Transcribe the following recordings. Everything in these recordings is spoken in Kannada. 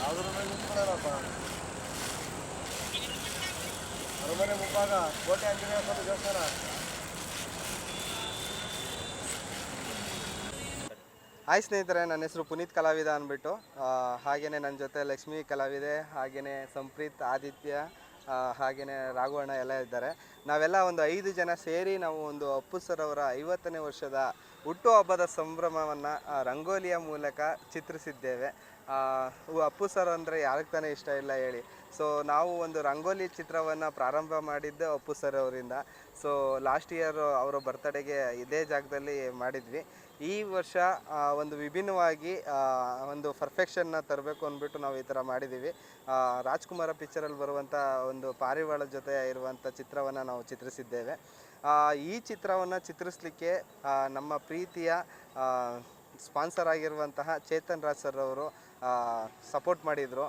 ಯಾವುದ್ರ ಮೇಲೆ ನಿಂತ್ಕೊಳ್ಳೋಣಪ್ಪ ಅರಮನೆ ಮುಂಭಾಗ ಕೋಟೆ ಆಂಜನೇಯ ಸ್ವಾಮಿ ದೇವಸ್ಥಾನ. ಹಾಯ್ ಸ್ನೇಹಿತರೆ, ನನ್ನ ಹೆಸರು ಪುನೀತ್ ಕಲಾವಿದ ಅಂದ್ಬಿಟ್ಟು. ಹಾಗೆಯೇ ನನ್ನ ಜೊತೆ ಲಕ್ಷ್ಮೀ ಕಲಾವಿದೆ ಹಾಗೆಯೇ ಸಂಪ್ರೀತ್ ಆದಿತ್ಯ ಹಾಗೆಯೇ ರಾಘವಣ್ಣ ಎಲ್ಲ ಇದ್ದಾರೆ. ನಾವೆಲ್ಲ ಒಂದು ಐದು ಜನ ಸೇರಿ ನಾವು ಒಂದು ಅಪ್ಪು ಸರ್ ಅವರ ಐವತ್ತನೇ ವರ್ಷದ ಹುಟ್ಟುಹಬ್ಬದ ಸಂಭ್ರಮವನ್ನು ರಂಗೋಲಿಯ ಮೂಲಕ ಚಿತ್ರಿಸಿದ್ದೇವೆ. ಅಪ್ಪು ಸರ್ ಅಂದರೆ ಯಾರಿಗೆ ತಾನೇ ಇಷ್ಟ ಇಲ್ಲ ಹೇಳಿ. ಸೊ ನಾವು ಒಂದು ರಂಗೋಲಿ ಚಿತ್ರವನ್ನು ಪ್ರಾರಂಭ ಮಾಡಿದ್ದು ಅಪ್ಪು ಸರ್ ಅವರಿಂದ. ಸೊ ಲಾಸ್ಟ್ ಇಯರ್ ಅವರ ಬರ್ತಡೆಗೆ ಇದೇ ಜಾಗದಲ್ಲಿ ಮಾಡಿದ್ವಿ. ಈ ವರ್ಷ ಒಂದು ವಿಭಿನ್ನವಾಗಿ ಒಂದು ಪರ್ಫೆಕ್ಷನ್ನ ತರಬೇಕು ಅಂದ್ಬಿಟ್ಟು ನಾವು ಈ ಥರ ಮಾಡಿದ್ದೀವಿ ರಾಜ್ಕುಮಾರ ಪಿಕ್ಚರಲ್ಲಿ ಬರುವಂಥ ಒಂದು ಪಾರಿವಾಳ ಜೊತೆ ಇರುವಂಥ ಚಿತ್ರವನ್ನು ನಾವು ಚಿತ್ರಿಸಿದ್ದೇವೆ. ಈ ಚಿತ್ರವನ್ನು ಚಿತ್ರಿಸಲಿಕ್ಕೆ ನಮ್ಮ ಪ್ರೀತಿಯ ಸ್ಪಾನ್ಸರ್ ಆಗಿರುವಂತಹ ಚೇತನ್ ರಾಜ್ ಸರ್ ಅವರು ಸಪೋರ್ಟ್ ಮಾಡಿದರು.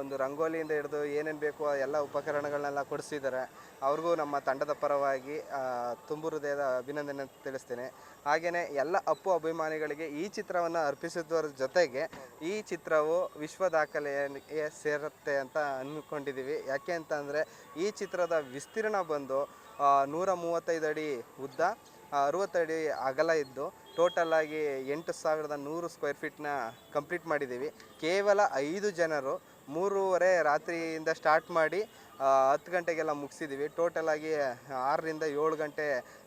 ಒಂದು ರಂಗೋಲಿಯಿಂದ ಹಿಡಿದು ಏನೇನು ಬೇಕೋ ಎಲ್ಲ ಉಪಕರಣಗಳನ್ನೆಲ್ಲ ಕೊಡಿಸಿದ್ದಾರೆ. ಅವ್ರಿಗೂ ನಮ್ಮ ತಂಡದ ಪರವಾಗಿ ತುಂಬು ಹೃದಯದ ಅಭಿನಂದನೆ ತಿಳಿಸ್ತೇನೆ. ಹಾಗೆಯೇ ಎಲ್ಲ ಅಪ್ಪು ಅಭಿಮಾನಿಗಳಿಗೆ ಈ ಚಿತ್ರವನ್ನು ಅರ್ಪಿಸಿದ್ದರ ಜೊತೆಗೆ ಈ ಚಿತ್ರವು ವಿಶ್ವ ದಾಖಲೆಯೇ ಸೇರುತ್ತೆ ಅಂತ ಅಂದ್ಕೊಂಡಿದ್ದೀವಿ ಯಾಕೆ ಅಂತಂದರೆ ಈ ಚಿತ್ರದ ವಿಸ್ತೀರ್ಣ ಬಂದು ನೂರ ಮೂವತ್ತೈದು ಅಡಿ ಉದ್ದ ಆ, ಅರವತ್ತು ಅಡಿ ಅಗಲ ಇದ್ದು ಟೋಟಲ್ ಆಗಿ ಎಂಟು ಸಾವಿರದ ನೂರು ಸ್ಕ್ವೇರ್ ಫೀಟ್ನ ಕಂಪ್ಲೀಟ್ ಮಾಡಿದ್ದೀವಿ. ಕೇವಲ ಐದು ಜನರು ಮೂರುವರೆ ರಾತ್ರಿಯಿಂದ ಸ್ಟಾರ್ಟ್ ಮಾಡಿ ಹತ್ತು ಗಂಟೆಗೆಲ್ಲ ಮುಗಿಸಿದ್ದೀವಿ. ಟೋಟಲಾಗಿ ಆರರಿಂದ ಏಳು ಗಂಟೆ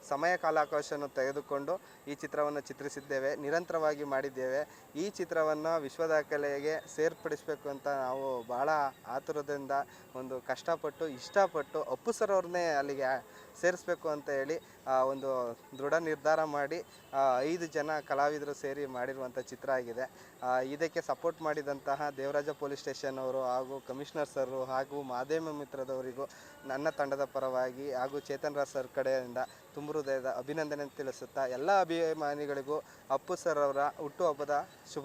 ಸಮಯ ಕಾಲಾವಕಾಶವನ್ನು ತೆಗೆದುಕೊಂಡು ಈ ಚಿತ್ರವನ್ನು ಚಿತ್ರಿಸಿದ್ದೇವೆ. ನಿರಂತರವಾಗಿ ಮಾಡಿದ್ದೇವೆ. ಈ ಚಿತ್ರವನ್ನು ವಿಶ್ವ ದಾಖಲೆಗೆ ಸೇರ್ಪಡಿಸಬೇಕು ಅಂತ ನಾವು ಭಾಳ ಆತುರದಿಂದ ಒಂದು ಕಷ್ಟಪಟ್ಟು, ಇಷ್ಟಪಟ್ಟು ಅಪ್ಪು ಸರ್ ಅವ್ರನ್ನೇ ಅಲ್ಲಿಗೆ ಸೇರಿಸ್ಬೇಕು ಅಂತ ಹೇಳಿ ಒಂದು ದೃಢ ನಿರ್ಧಾರ ಮಾಡಿ ಐದು ಜನ ಕಲಾವಿದರು ಸೇರಿ ಮಾಡಿರುವಂಥ ಚಿತ್ರ ಆಗಿದೆ. ಇದಕ್ಕೆ ಸಪೋರ್ಟ್ ಮಾಡಿದಂತಹ ದೇವರಾಜ ಪೊಲೀಸ್ ಸ್ಟೇಷನ್ ಅವರು ಹಾಗೂ ಕಮಿಷನರ್ ಸರ್ ಹಾಗೂ ಮಾಧ್ಯಮ ಮಿತ್ರದವರಿಗೂ ನನ್ನ ತಂಡದ ಪರವಾಗಿ ಹಾಗೂ ಚೇತನ್ ರಾಜ್ ಸರ್ ಕಡೆಯಿಂದ ತುಂಬ ಹೃದಯದ ಅಭಿನಂದನೆ ತಿಳಿಸುತ್ತಾ ಎಲ್ಲ ಅಭಿಮಾನಿಗಳಿಗೂ ಅಪ್ಪು ಸರ್ ಅವರ ಹುಟ್ಟುಹಬ್ಬದ ಶುಭ